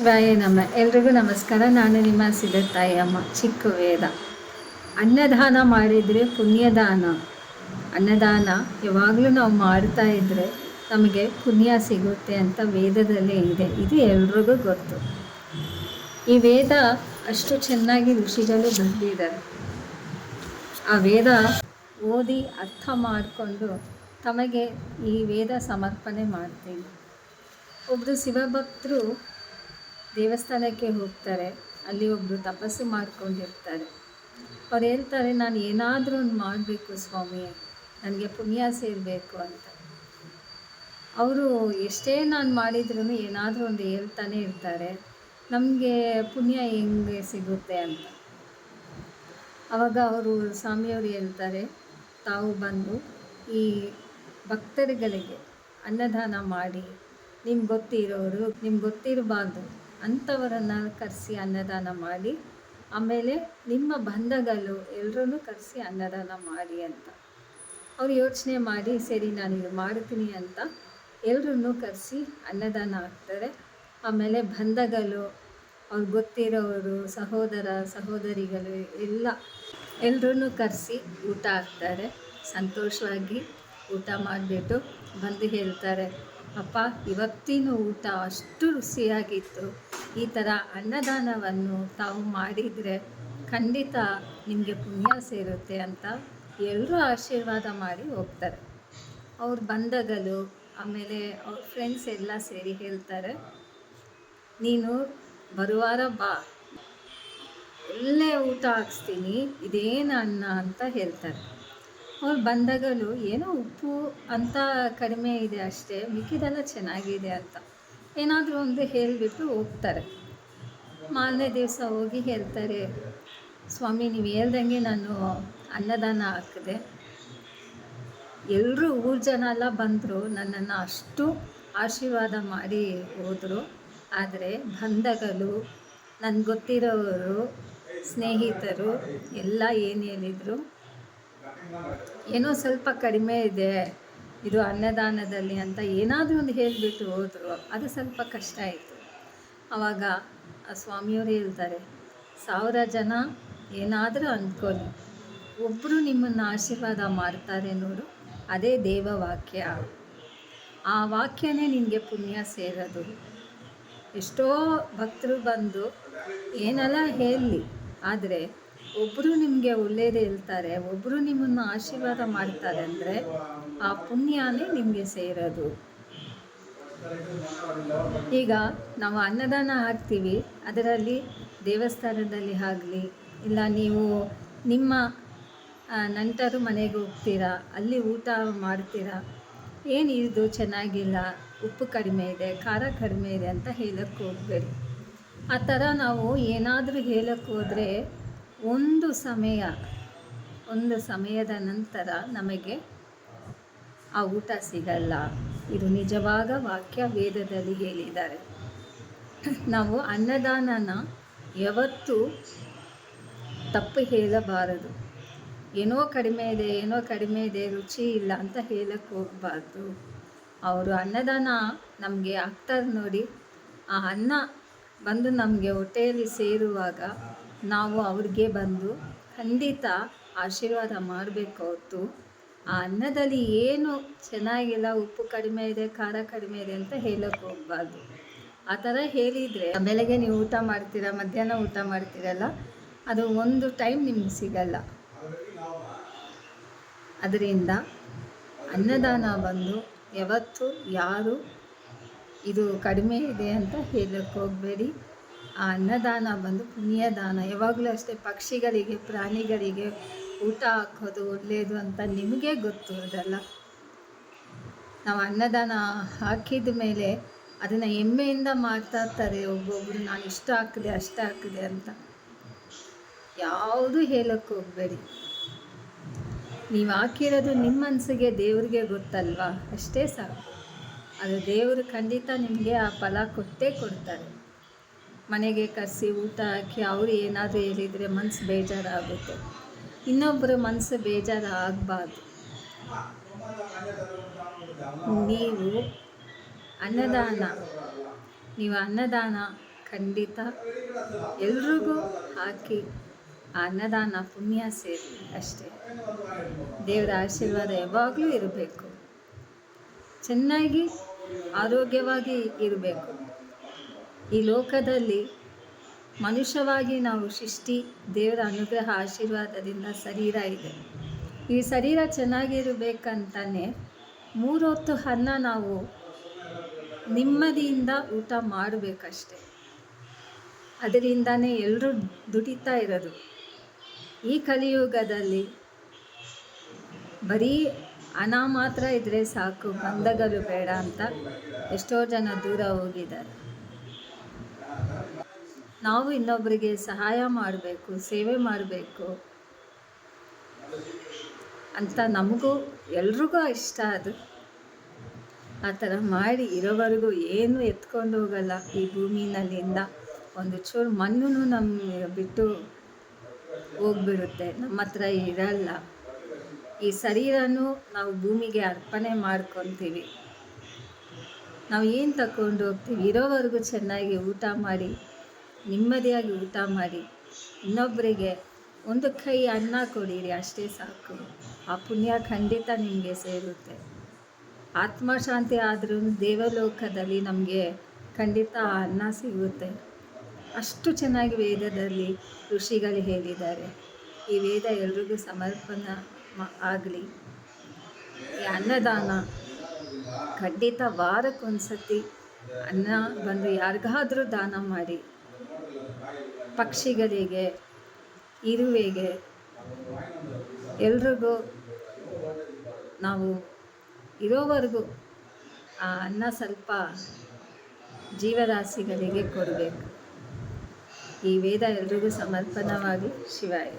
ಶಿವಾಯ ನಮ್ಮ ಎಲ್ರಿಗೂ ನಮಸ್ಕಾರ. ನಾನು ನಿಮ್ಮ ಸಿದ್ಧತಾಯಿ ಅಮ್ಮ. ಚಿಕ್ಕ ವೇದ. ಅನ್ನದಾನ ಮಾಡಿದರೆ ಪುಣ್ಯದಾನ. ಅನ್ನದಾನ ಯಾವಾಗಲೂ ನಾವು ಮಾಡ್ತಾ ಇದ್ದರೆ ನಮಗೆ ಪುಣ್ಯ ಸಿಗುತ್ತೆ ಅಂತ ವೇದದಲ್ಲೇ ಇದೆ. ಇದು ಎಲ್ರಿಗೂ ಗೊತ್ತು. ಈ ವೇದ ಅಷ್ಟು ಚೆನ್ನಾಗಿ ಋಷಿಗಳು ಬರೆದಿದ್ದಾರೆ. ಆ ವೇದ ಓದಿ ಅರ್ಥ ಮಾಡಿಕೊಂಡು ತಮಗೆ ಈ ವೇದ ಸಮರ್ಪಣೆ ಮಾಡ್ತೀನಿ. ಒಬ್ಬರು ಶಿವಭಕ್ತರು ದೇವಸ್ಥಾನಕ್ಕೆ ಹೋಗ್ತಾರೆ. ಅಲ್ಲಿ ಒಬ್ಬರು ತಪಸ್ಸು ಮಾಡ್ಕೊಂಡಿರ್ತಾರೆ. ಅವ್ರು ಹೇಳ್ತಾರೆ, ನಾನು ಏನಾದರೂ ಒಂದು ಮಾಡಬೇಕು ಸ್ವಾಮಿ, ನನಗೆ ಪುಣ್ಯ ಸೇರಬೇಕು ಅಂತ. ಅವರು ಎಷ್ಟೇ ನಾನು ಮಾಡಿದ್ರೂ ಏನಾದರೂ ಒಂದು ಹೇಳ್ತಾನೆ ಇರ್ತಾರೆ. ನಮಗೆ ಪುಣ್ಯ ಹೆಂಗೆ ಸಿಗುತ್ತೆ ಅಂತ. ಆವಾಗ ಅವರು ಸ್ವಾಮಿಯವರು ಹೇಳ್ತಾರೆ, ತಾವು ಬಂದು ಈ ಭಕ್ತರುಗಳಿಗೆ ಅನ್ನದಾನ ಮಾಡಿ. ನಿಮ್ಗೆ ಗೊತ್ತಿರೋರು, ನಿಮ್ಗೆ ಗೊತ್ತಿರಬಾರ್ದು. ಅಂಥವರನ್ನು ಕರೆಸಿ ಅನ್ನದಾನ ಮಾಡಿ, ಆಮೇಲೆ ನಿಮ್ಮ ಬಂಧಗಳು ಎಲ್ಲರೂ ಕರೆಸಿ ಅನ್ನದಾನ ಮಾಡಿ ಅಂತ. ಅವ್ರು ಯೋಚನೆ ಮಾಡಿ, ಸರಿ ನಾನು ಇದು ಮಾಡ್ತೀನಿ ಅಂತ ಎಲ್ಲರನ್ನೂ ಕರೆಸಿ ಅನ್ನದಾನ ಹಾಕ್ತಾರೆ. ಆಮೇಲೆ ಬಂಧಗಳು, ಅವ್ರು ಗೊತ್ತಿರೋರು, ಸಹೋದರ, ಸಹೋದರಿಗಳು ಎಲ್ಲ ಎಲ್ಲರೂ ಕರೆಸಿ ಊಟ ಹಾಕ್ತಾರೆ. ಸಂತೋಷವಾಗಿ ಊಟ ಮಾಡಿಬಿಟ್ಟು ಬಂದು ಹೇಳ್ತಾರೆ, ಅಪ್ಪ, ಇವತ್ತಿನ ಊಟ ಅಷ್ಟು ರುಚಿಯಾಗಿತ್ತು. ಈ ಥರ ಅನ್ನದಾನವನ್ನು ತಾವು ಮಾಡಿದರೆ ಖಂಡಿತ ನಿಮಗೆ ಪುಣ್ಯ ಸೇರುತ್ತೆ ಅಂತ ಎಲ್ಲರೂ ಆಶೀರ್ವಾದ ಮಾಡಿ ಹೋಗ್ತಾರೆ. ಅವ್ರು ಬಂದಾಗಲೂ ಆಮೇಲೆ ಅವ್ರ ಫ್ರೆಂಡ್ಸ್ ಎಲ್ಲ ಸೇರಿ ಹೇಳ್ತಾರೆ, ನೀನು ಬರುವಾರ ಬಾ. ಒಳ್ಳೆ ಊಟ ಹಾಕ್ಸ್ತೀನಿ ಇದೇನು ಅನ್ನ ಅಂತ ಹೇಳ್ತಾರೆ. ಅವ್ರು ಬಂದಾಗಲೂ ಏನೋ ಉಪ್ಪು ಅಂತ ಕಡಿಮೆ ಇದೆ ಅಷ್ಟೇ, ಮಿಕ್ಕಿದೆಲ್ಲ ಚೆನ್ನಾಗಿದೆ ಅಂತ. ಏನಾದರೂ ಒಂದು ಹೇಳಿಬಿಟ್ಟು ಹೋಗ್ತಾರೆ. ಮಾರನೇ ದಿವಸ ಹೋಗಿ ಹೇಳ್ತಾರೆ, ಸ್ವಾಮಿ, ನೀವು ಹೇಳ್ದಂಗೆ ನಾನು ಅನ್ನದಾನ ಹಾಕಿದೆ. ಎಲ್ಲರೂ ಊರು ಜನ ಎಲ್ಲ ಬಂದರು, ನನ್ನನ್ನು ಅಷ್ಟು ಆಶೀರ್ವಾದ ಮಾಡಿ ಹೋದರು. ಆದರೆ ಬಂಧಗಳು, ನನಗೆ ಗೊತ್ತಿರೋರು, ಸ್ನೇಹಿತರು ಎಲ್ಲ ಏನು ಹೇಳಿದರು, ಏನೋ ಸ್ವಲ್ಪ ಕಡಿಮೆ ಇದೆ ಇದು ಅನ್ನದಾನದಲ್ಲಿ ಅಂತ ಏನಾದರೂ ಒಂದು ಹೇಳಿಬಿಟ್ಟು ಹೋದರು, ಅದು ಸ್ವಲ್ಪ ಕಷ್ಟ ಆಯಿತು. ಆವಾಗ ಆ ಸ್ವಾಮಿಯವರು ಹೇಳ್ತಾರೆ, ಸಾವಿರ ಜನ ಏನಾದರೂ ಅಂದ್ಕೊಳ್ಳಿ ಒಬ್ಬರು ನಿಮ್ಮನ್ನು ಆಶೀರ್ವಾದ ಮಾಡ್ತಾರೆ ನೋಡು ಅದೇ ದೇವವಾಕ್ಯ. ಆ ವಾಕ್ಯನೇ ನಿನಗೆ ಪುಣ್ಯ ಸೇರೋದು. ಎಷ್ಟೋ ಭಕ್ತರು ಬಂದು, ಏನೆಲ್ಲ ಹೇಳಲಿ ಆದರೆ ಒಬ್ಬರು ನಿಮಗೆ ಒಳ್ಳೇದೇ ಹೇಳ್ತಾರೆ ಒಬ್ಬರು ನಿಮ್ಮನ್ನು ಆಶೀರ್ವಾದ ಮಾಡ್ತಾರೆ ಅಂದರೆ ಆ ಪುಣ್ಯನೇ ನಿಮಗೆ ಸೇರೋದು. ಈಗ ನಾವು ಅನ್ನದಾನ ಹಾಕ್ತೀವಿ, ಅದರಲ್ಲಿ ದೇವಸ್ಥಾನದಲ್ಲಿ ಆಗಲಿ, ಇಲ್ಲ ನೀವು ನಿಮ್ಮ ನಂಟರು ಮನೆಗೆ ಹೋಗ್ತೀರಾ, ಅಲ್ಲಿ ಊಟ ಮಾಡ್ತೀರಾ, ಏನು ಇದು ಚೆನ್ನಾಗಿಲ್ಲ, ಉಪ್ಪು ಕಡಿಮೆ ಇದೆ, ಖಾರ ಕಡಿಮೆ ಇದೆ ಅಂತ ಹೇಳಕ್ಕೆ ಹೋಗಬೇಡಿ. ಆ ಥರ ನಾವು ಏನಾದರೂ ಹೇಳಕ್ಕೆ ಹೋದರೆ ಒಂದು ಸಮಯ, ಒಂದು ಸಮಯದ ನಂತರ ನಮಗೆ ಆ ಊಟ ಸಿಗಲ್ಲ. ಇದು ನಿಜವಾದ ವಾಕ್ಯ ವೇದದಲ್ಲಿ ಹೇಳಿದ್ದಾರೆ. ನಾವು ಅನ್ನದಾನನ ಯಾವತ್ತೂ ತಪ್ಪು ಹೇಳಬಾರದು. ಏನೋ ಕಡಿಮೆ ಇದೆ, ಏನೋ ಕಡಿಮೆ ಇದೆ, ರುಚಿ ಇಲ್ಲ ಅಂತ ಹೇಳಕ್ಕೆ ಹೋಗಬಾರ್ದು. ಅವರು ಅನ್ನದಾನ ನಮಗೆ ಆಗ್ತಾರೆ ನೋಡಿ, ಆ ಅನ್ನ ಬಂದು ನಮಗೆ ಹೊಟ್ಟೆಯಲ್ಲಿ ಸೇರುವಾಗ ನಾವು ಅವ್ರಿಗೆ ಬಂದು ಖಂಡಿತ ಆಶೀರ್ವಾದ ಮಾಡಬೇಕು ಹೊತ್ತು ಆ ಅನ್ನದಲ್ಲಿ ಏನು ಚೆನ್ನಾಗಿಲ್ಲ, ಉಪ್ಪು ಕಡಿಮೆ ಇದೆ, ಖಾರ ಕಡಿಮೆ ಇದೆ ಅಂತ ಹೇಳಕ್ಕೆ ಹೋಗ್ಬಾರ್ದು. ಆ ಥರ ಹೇಳಿದರೆ ಬೆಳಗ್ಗೆ ನೀವು ಊಟ ಮಾಡ್ತೀರಾ, ಮಧ್ಯಾಹ್ನ ಊಟ ಮಾಡ್ತೀರಲ್ಲ, ಅದು ಒಂದು ಟೈಮ್ ನಿಮ್ಗೆ ಸಿಗಲ್ಲ. ಅದರಿಂದ ಅನ್ನದಾನ ಬಂದು ಯಾವತ್ತು ಯಾರು ಇದು ಕಡಿಮೆ ಇದೆ ಅಂತ ಹೇಳಕ್ಕೆ ಹೋಗಬೇಡಿ. ಆ ಅನ್ನದಾನ ಬಂದು ಪುಣ್ಯದಾನ. ಯಾವಾಗಲೂ ಅಷ್ಟೇ ಪಕ್ಷಿಗಳಿಗೆ, ಪ್ರಾಣಿಗಳಿಗೆ ಊಟ ಹಾಕೋದು ಒಳ್ಳೆಯದು ಅಂತ ನಿಮಗೆ ಗೊತ್ತು ಅದೆಲ್ಲ? ನಾವು ಅನ್ನದಾನ ಹಾಕಿದ ಮೇಲೆ ಅದನ್ನು ಹೆಮ್ಮೆಯಿಂದ ಮಾಡ್ತಾ ಇರ್ತಾರೆ ಒಬ್ಬೊಬ್ಬರು ನಾನು ಇಷ್ಟು ಹಾಕಿದೆ, ಅಷ್ಟು ಹಾಕಿದೆ ಅಂತ. ಯಾವುದು ಹೇಳೋಕ್ಕೆ ಹೋಗಬೇಡಿ. ನೀವು ಹಾಕಿರೋದು ನಿಮ್ಮ ಮನಸ್ಸಿಗೆ, ದೇವ್ರಿಗೆ ಗೊತ್ತಲ್ವಾ? ಅಷ್ಟೇ ಸಾಕು. ಅದು ದೇವರು ಖಂಡಿತ ನಿಮಗೆ ಆ ಫಲ ಕೊಟ್ಟೇ ಕೊಡ್ತಾರೆ. ಮನೆಗೆ ಕರೆಸಿ ಊಟ ಹಾಕಿ ಅವ್ರು ಏನಾದರೂ ಹೇಳಿದರೆ ಮನಸ್ಸು ಬೇಜಾರಾಗುತ್ತೆ. ಇನ್ನೊಬ್ಬರ ಮನಸ್ಸು ಬೇಜಾರು ಆಗಬಾರ್ದು ನೀವು ಅನ್ನದಾನ. ನೀವು ಅನ್ನದಾನ ಖಂಡಿತ ಎಲ್ರಿಗೂ ಹಾಕಿ ಆ ಅನ್ನದಾನ ಪುಣ್ಯ ಸೇರಿ ಅಷ್ಟೇ. ದೇವರ ಆಶೀರ್ವಾದ ಯಾವಾಗಲೂ ಇರಬೇಕು. ಚೆನ್ನಾಗಿ ಆರೋಗ್ಯವಾಗಿ ಇರಬೇಕು. ಈ ಲೋಕದಲ್ಲಿ ಮನುಷ್ಯವಾಗಿ ನಾವು ಸೃಷ್ಟಿ ದೇವರ ಅನುಗ್ರಹ ಆಶೀರ್ವಾದದಿಂದ ಶರೀರ ಇದೆ. ಈ ಶರೀರ ಚೆನ್ನಾಗಿರಬೇಕಂತಾನೆ ಮೂರೊತ್ತು ಅನ್ನ ನಾವು ನೆಮ್ಮದಿಯಿಂದ ಊಟ ಮಾಡಬೇಕಷ್ಟೆ. ಅದರಿಂದನೇ ಎಲ್ಲರೂ ದುಡಿತಾ ಇರೋದು. ಈ ಕಲಿಯುಗದಲ್ಲಿ ಬರೀ ಹಣ ಮಾತ್ರ ಇದ್ದರೆ ಸಾಕು ಬಂಧಗಳು ಬೇಡ ಅಂತ ಎಷ್ಟೋ ಜನ ದೂರ ಹೋಗಿದ್ದಾರೆ. ನಾವು ಇನ್ನೊಬ್ಬರಿಗೆ ಸಹಾಯ ಮಾಡಬೇಕು, ಸೇವೆ ಮಾಡಬೇಕು ಅಂತ ನಮಗೂ ಎಲ್ರಿಗೂ ಇಷ್ಟ ಅದು. ಆ ಥರ ಮಾಡಿ ಇರೋವರೆಗೂ ಏನು ಎತ್ಕೊಂಡು ಹೋಗಲ್ಲ ಈ ಭೂಮಿನಲ್ಲಿಂದ. ಒಂದು ಚೂರು ಮಣ್ಣು ನಮ್ಮ ಬಿಟ್ಟು ಹೋಗ್ಬಿಡುತ್ತೆ, ನಮ್ಮ ಹತ್ರ ಇರಲ್ಲ. ಈ ಶರೀರನೂ ನಾವು ಭೂಮಿಗೆ ಅರ್ಪಣೆ ಮಾಡ್ಕೊತೀವಿ. ನಾವು ಏನು ತಗೊಂಡು ಹೋಗ್ತೀವಿ? ಇರೋವರೆಗೂ ಚೆನ್ನಾಗಿ ಊಟ ಮಾಡಿ ನೆಮ್ಮದಿಯಾಗಿ ಊಟ ಮಾಡಿ. ಇನ್ನೊಬ್ಬರಿಗೆ ಒಂದು ಕೈ ಅನ್ನ ಕೊಡಿರಿ, ಅಷ್ಟೇ ಸಾಕು. ಆ ಪುಣ್ಯ ಖಂಡಿತ ನಿಮಗೆ ಸೇರುತ್ತೆ. ಆತ್ಮಶಾಂತಿ ಆದರೂ ದೇವಲೋಕದಲ್ಲಿ ನಮಗೆ ಖಂಡಿತ ಆ ಅನ್ನ ಸಿಗುತ್ತೆ. ಅಷ್ಟು ಚೆನ್ನಾಗಿ ವೇದದಲ್ಲಿ ಋಷಿಗಳು ಹೇಳಿದ್ದಾರೆ. ಈ ವೇದ ಎಲ್ರಿಗೂ ಸಮರ್ಪಣ ಆಗಲಿ. ಈ ಅನ್ನದಾನ ಖಂಡಿತ ವಾರಕ್ಕೊಂದು ಸತಿ ಅನ್ನ ಬಂದು ಯಾರಿಗಾದರೂ ದಾನ ಮಾಡಿ. ಪಕ್ಷಿಗಳಿಗೆ, ಇರುವೆಗೆ ಎಲ್ರಿಗೂ ನಾವು ಇರೋವರೆಗೂ ಆ ಅನ್ನ ಸ್ವಲ್ಪ ಜೀವರಾಶಿಗಳಿಗೆ ಕೊಡಬೇಕು. ಈ ವೇದ ಎಲ್ರಿಗೂ ಸಮರ್ಪಣವಾಗಿ ಶಿವಾಯ.